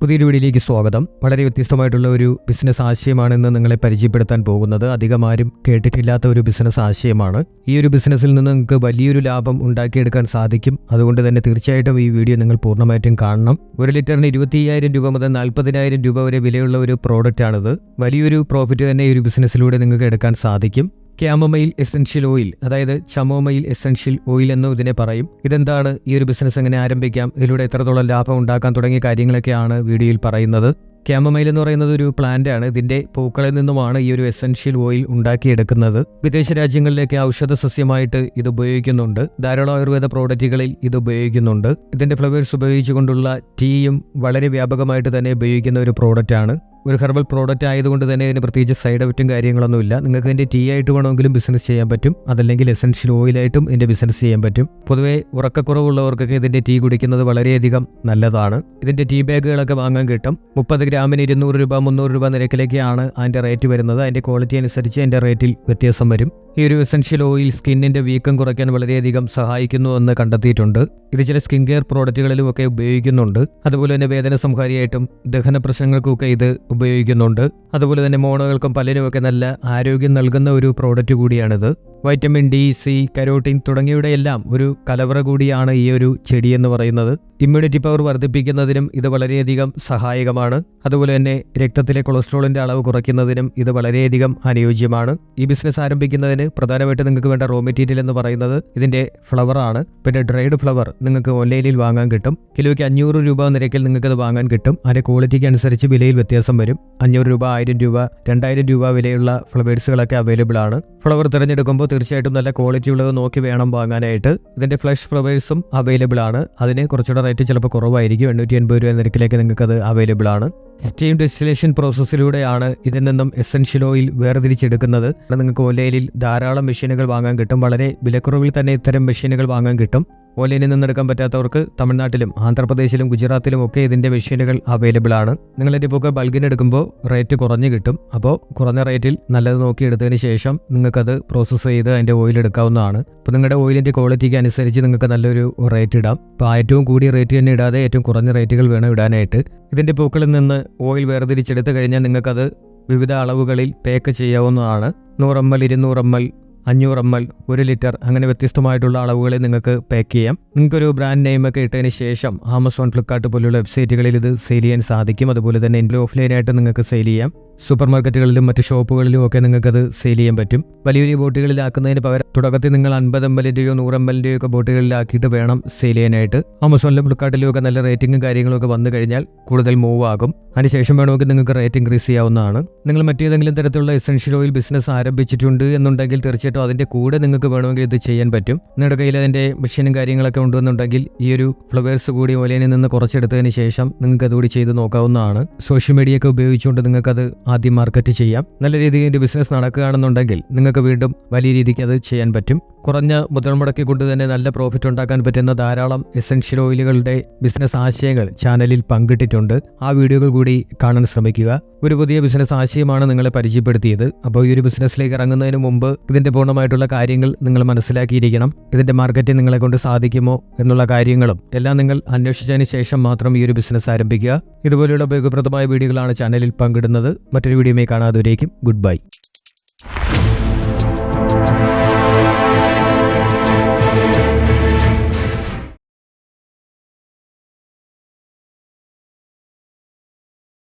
പുതിയൊരു വീഡിയോയിലേക്ക് സ്വാഗതം. വളരെ വ്യത്യസ്തമായിട്ടുള്ള ഒരു ബിസിനസ് ആശയമാണ് ഇന്ന് നിങ്ങളെ പരിചയപ്പെടുത്താൻ പോകുന്നത്. അധികം ആരും കേട്ടിട്ടില്ലാത്ത ഒരു ബിസിനസ് ആശയമാണ്. ഈ ഒരു ബിസിനസ്സിൽ നിന്ന് നിങ്ങൾക്ക് വലിയൊരു ലാഭം ഉണ്ടാക്കിയെടുക്കാൻ സാധിക്കും. അതുകൊണ്ട് തന്നെ തീർച്ചയായിട്ടും ഈ വീഡിയോ നിങ്ങൾ പൂർണമായിട്ടും കാണണം. ഒരു ലിറ്ററിന് ഇരുപത്തി അയ്യായിരം രൂപ മുതൽ നാൽപ്പതിനായിരം രൂപ വരെ വിലയുള്ള ഒരു പ്രോഡക്റ്റ് ആണിത്. വലിയൊരു പ്രോഫിറ്റ് തന്നെ ഈ ഒരു ബിസിനസ്സിലൂടെ നിങ്ങൾക്ക് എടുക്കാൻ സാധിക്കും. ക്യാമമയിൽ എസെൻഷ്യൽ ഓയിൽ അതായത് ചമോമയിൽ എസെൻഷ്യൽ ഓയിൽ എന്നും ഇതിനെ പറയും. ഇതെന്താണ്? ഈ ഒരു ബിസിനസ് എങ്ങനെ ആരംഭിക്കാം? ഇതിലൂടെ എത്രത്തോളം ലാഭം ഉണ്ടാക്കാൻ തുടങ്ങിയ കാര്യങ്ങളൊക്കെയാണ് വീഡിയോയിൽ പറയുന്നത്. ക്യാമമൈൽ എന്ന് പറയുന്നത് ഒരു പ്ലാന്റ് ആണ്. ഇതിന്റെ പൂക്കളിൽ നിന്നുമാണ് ഈ ഒരു എസെൻഷ്യൽ ഓയിൽ ഉണ്ടാക്കിയെടുക്കുന്നത്. വിദേശ രാജ്യങ്ങളിലേക്ക് ഔഷധ സസ്യമായിട്ട് ഇത് ഉപയോഗിക്കുന്നുണ്ട്. ധാരാളം ആയുർവേദ പ്രോഡക്റ്റുകളിൽ ഇത് ഉപയോഗിക്കുന്നുണ്ട്. ഇതിന്റെ ഫ്ലവേഴ്സ് ഉപയോഗിച്ചുകൊണ്ടുള്ള ടീയും വളരെ വ്യാപകമായിട്ട് തന്നെ ഉപയോഗിക്കുന്ന ഒരു പ്രോഡക്റ്റ് ആണ്. ഒരു ഹെർബൽ പ്രോഡക്റ്റ് ആയതുകൊണ്ട് തന്നെ ഇതിന് പ്രത്യേകിച്ച് സൈഡ് എഫക്റ്റും കാര്യങ്ങളൊന്നുമില്ല നിങ്ങൾക്ക് ഇതിന്റെ ടീ ആയിട്ട് വേണമെങ്കിലും ബിസിനസ് ചെയ്യാൻ പറ്റും. അതല്ലെങ്കിൽ എസെൻഷ്യൽ ഓയിലായിട്ടും ഇതിന്റെ ബിസിനസ് ചെയ്യാൻ പറ്റും. പൊതുവേ ഉറക്കക്കുറവുള്ളവർക്കൊക്കെ ഇതിന്റെ ടീ കുടിക്കുന്നത് വളരെയധികം നല്ലതാണ്. ഇതിന്റെ ടീ ബാഗുകളൊക്കെ വാങ്ങാൻ കിട്ടും. മുപ്പത് ഗ്രാമിന് ഇരുന്നൂറ് രൂപ മുന്നൂറ് രൂപ നിരക്കിലേക്കാണ് അതിന്റെ റേറ്റ് വരുന്നത്. അതിന്റെ ക്വാളിറ്റി അനുസരിച്ച് അതിന്റെ റേറ്റിൽ വ്യത്യാസം വരും. ഈ ഒരു എസെൻഷ്യൽ ഓയിൽ സ്കിന്നിന്റെ വീക്കം കുറയ്ക്കാൻ വളരെയധികം സഹായിക്കുന്നു എന്ന് കണ്ടെത്തിയിട്ടുണ്ട്. ഇത് ചില സ്കിൻ കെയർ പ്രോഡക്റ്റുകളിലും ഒക്കെ ഉപയോഗിക്കുന്നുണ്ട്. അതുപോലെ തന്നെ വേദന സംഹാരിയായിട്ടും ദഹന പ്രശ്നങ്ങൾക്കുമൊക്കെ ഇത് ഉപയോഗിക്കുന്നുണ്ട്. അതുപോലെ തന്നെ മോണകൾക്കും പല്ലിനുമൊക്കെ നല്ല ആരോഗ്യം നൽകുന്ന ഒരു പ്രോഡക്റ്റ് കൂടിയാണിത്. വൈറ്റമിൻ ഡി സി കരോട്ടിൻ തുടങ്ങിയവയുടെ എല്ലാം ഒരു കലവറ കൂടിയാണ് ഈ ഒരു ചെടി എന്ന് പറയുന്നത്. ഇമ്മ്യൂണിറ്റി പവർ വർദ്ധിപ്പിക്കുന്നതിനും ഇത് വളരെയധികം സഹായകമാണ്. അതുപോലെ തന്നെ രക്തത്തിലെ കൊളസ്ട്രോളിന്റെ അളവ് കുറയ്ക്കുന്നതിനും ഇത് വളരെയധികം അനുയോജ്യമാണ്. ഈ ബിസിനസ് ആരംഭിക്കുന്നതിന് പ്രധാനമായിട്ട് നിങ്ങൾക്ക് വേണ്ട റോ മെറ്റീരിയൽ എന്ന് പറയുന്നത് ഇതിന്റെ ഫ്ലവർ ആണ്. പിന്നെ ഡ്രൈഡ് ഫ്ലവർ നിങ്ങൾക്ക് ഓൺലൈനിൽ വാങ്ങാൻ കിട്ടും. കിലോയ്ക്ക് അഞ്ഞൂറ് രൂപ നിരക്കിൽ നിങ്ങൾക്ക് അത് വാങ്ങാൻ കിട്ടും. അതിന്റെ ക്വാളിറ്റിക്ക് അനുസരിച്ച് വിലയിൽ വ്യത്യാസം വരും. അഞ്ഞൂറ് രൂപ ആയിരം രൂപ രണ്ടായിരം രൂപ വിലയുള്ള ഫ്ലവേഴ്സുകളൊക്കെ അവൈലബിൾ ആണ്. ഫ്ലവർ തിരഞ്ഞെടുക്കുമ്പോൾ തീർച്ചയായിട്ടും നല്ല ക്വാളിറ്റി ഉള്ളത് നോക്കി വേണം വാങ്ങാനായിട്ട്. ഇതിന്റെ ഫ്ലഷ് ഫ്ലവേഴ്സും അവൈലബിൾ ആണ്. അതിന് കുറച്ചുകൂടെ റേറ്റ് ചിലപ്പോൾ കുറവായിരിക്കും. എണ്ണൂറ്റി എൺപത് രൂപ നിരക്കിലേക്ക് നിങ്ങൾക്ക് അത് അവൈലബിൾ ആണ് സ്റ്റീം ഡിസ്റ്റിലേഷൻ പ്രോസസ്സിലൂടെയാണ് ഇതിൽ നിന്നും എസെൻഷ്യൽ ഓയിൽ വേർതിരിച്ചെടുക്കുന്നത്. നിങ്ങൾക്ക് ഓലയിൽ ധാരാളം മെഷീനുകൾ വാങ്ങാൻ കിട്ടും. വളരെ വിലക്കുറവിൽ തന്നെ ഇത്തരം മെഷീനുകൾ വാങ്ങാൻ കിട്ടും. ഓലയിൽ നിന്നെടുക്കാൻ പറ്റാത്തവർക്ക് തമിഴ്നാട്ടിലും ആന്ധ്രാപ്രദേശിലും ഗുജറാത്തിലും ഒക്കെ ഇതിന്റെ മെഷീനുകൾ അവൈലബിൾ ആണ്. നിങ്ങൾ എന്റെ ഇപ്പോൾ ബൾഗിന് എടുക്കുമ്പോൾ റേറ്റ് കുറഞ്ഞ് കിട്ടും. അപ്പോൾ കുറഞ്ഞ റേറ്റിൽ നല്ലത് നോക്കി എടുത്തതിന് ശേഷം നിങ്ങൾക്കത് പ്രോസസ്സ് ചെയ്ത് അതിന്റെ ഓയിൽ എടുക്കാവുന്നതാണ്. അപ്പോൾ നിങ്ങളുടെ ഓയിലിന്റെ ക്വാളിറ്റിക്ക് അനുസരിച്ച് നിങ്ങൾക്ക് നല്ലൊരു റേറ്റ് ഇടാം. അപ്പോൾ ഏറ്റവും കൂടിയ റേറ്റ് തന്നെ ഇടാതെ ഏറ്റവും കുറഞ്ഞ റേറ്റുകൾ വേണം ഇടാനായിട്ട്. ഇതിന്റെ പൂക്കളിൽ നിന്ന് ഓയിൽ വേർതിരിച്ചെടുത്ത് കഴിഞ്ഞാൽ നിങ്ങൾക്കത് വിവിധ അളവുകളിൽ പാക്ക് ചെയ്യാവുന്നതാണ്. നൂറ് എം എൽ ഇരുന്നൂറ് എം എൽ അഞ്ഞൂറ് എം എൽ ഒരു ലിറ്റർ അങ്ങനെ വ്യത്യസ്തമായിട്ടുള്ള അളവുകളിൽ നിങ്ങൾക്ക് പാക്ക് ചെയ്യാം. നിങ്ങൾക്കൊരു ബ്രാൻഡ് നെയിമൊക്കെ ഇട്ടതിന് ശേഷം ആമസോൺ ഫ്ലിപ്കാർട്ട് പോലുള്ള വെബ്സൈറ്റുകളിൽ ഇത് സെയിൽ ചെയ്യാൻ സാധിക്കും. അതുപോലെ തന്നെ ഓഫ്ലൈനായിട്ട് നിങ്ങൾക്ക് സെയിൽ ചെയ്യാം. സൂപ്പർ മാർക്കറ്റുകളിലും മറ്റ് ഷോപ്പുകളിലും ഒക്കെ നിങ്ങൾക്കത് സെയിൽ ചെയ്യാൻ പറ്റും. വലിയ വലിയ ബോട്ടുകളിലാക്കുന്നതിന് പകരം തുടക്കത്തിൽ നിങ്ങൾ അൻപത് എം എല്ലിന്റെയോ നൂറ് എം എല്ലിന്റെയോ ഒക്കെ ബോട്ടുകളിലാക്കിയിട്ട് വേണം സെയിൽ ചെയ്യാനായിട്ട്. ആമസോണിലും ഫ്ലിപ്കാർട്ടിലും ഒക്കെ നല്ല റേറ്റിംഗും കാര്യങ്ങളൊക്കെ വന്നു കഴിഞ്ഞാൽ കൂടുതൽ മൂവ് ആകും. അതിനുശേഷം വേണമെങ്കിൽ നിങ്ങൾക്ക് റേറ്റ് ഇൻക്രീസ് ചെയ്യാവുന്നതാണ്. നിങ്ങൾ മറ്റേതെങ്കിലും തരത്തിലുള്ള എസെൻഷ്യൽ ഓയിൽ ബിസിനസ് ആരംഭിച്ചിട്ടുണ്ട് എന്നുണ്ടെങ്കിൽ തീർച്ചയായിട്ടും അതിന്റെ കൂടെ നിങ്ങൾക്ക് വേണമെങ്കിൽ ഇത് ചെയ്യാൻ പറ്റും. നിങ്ങളുടെ കയ്യിൽ അതിന്റെ മെഷീനും കാര്യങ്ങളൊക്കെ ഉണ്ടെന്നുണ്ടെങ്കിൽ ഈ ഒരു ഫ്ലവേഴ്സ് കൂടി ഓലയിൽ നിന്ന് കുറച്ചെടുത്തതിന് ശേഷം നിങ്ങൾക്ക് അതുകൂടി ചെയ്ത് നോക്കാവുന്നതാണ്. സോഷ്യൽ മീഡിയ ഒക്കെ ഉപയോഗിച്ചുകൊണ്ട് നിങ്ങൾക്കത് ആദ്യം മാർക്കറ്റ് ചെയ്യാം. നല്ല രീതിയിൽ ബിസിനസ് നടക്കുകയാണെന്നുണ്ടെങ്കിൽ നിങ്ങൾക്ക് വീണ്ടും വലിയ രീതിക്ക് അത് ചെയ്യാൻ പറ്റും. കുറഞ്ഞ മുതൽ മുടക്കി കൊണ്ട് തന്നെ നല്ല പ്രോഫിറ്റ് ഉണ്ടാക്കാൻ പറ്റുന്ന ധാരാളം എസെൻഷ്യൽ ഓയിലുകളുടെ ബിസിനസ് ആശയങ്ങൾ ചാനലിൽ പങ്കിട്ടിട്ടുണ്ട്. ആ വീഡിയോകൾ കൂടി കാണാൻ ശ്രമിക്കുക. ഒരു പുതിയ ബിസിനസ് ആശയമാണ് നിങ്ങളെ പരിചയപ്പെടുത്തിയത്. അപ്പോൾ ഈ ഒരു ബിസിനസ്സിലേക്ക് ഇറങ്ങുന്നതിന് മുമ്പ് ഇതിന്റെ പൂർണമായിട്ടുള്ള കാര്യങ്ങൾ നിങ്ങൾ മനസ്സിലാക്കിയിരിക്കണം. ഇതിന്റെ മാർക്കറ്റിംഗ് നിങ്ങളെ കൊണ്ട് സാധിക്കുമോ എന്നുള്ള കാര്യങ്ങളും എല്ലാം നിങ്ങൾ അന്വേഷിച്ചതിന് ശേഷം മാത്രം ഈ ഒരു ബിസിനസ് ആരംഭിക്കുക. ഇതുപോലെയുള്ള ഉപയോഗപ്രദമായ വീഡിയോകളാണ് ചാനലിൽ പങ്കിടുന്നത്. മറ്റൊരു വീഡിയോ കാണാതെ ഗുഡ് ബൈ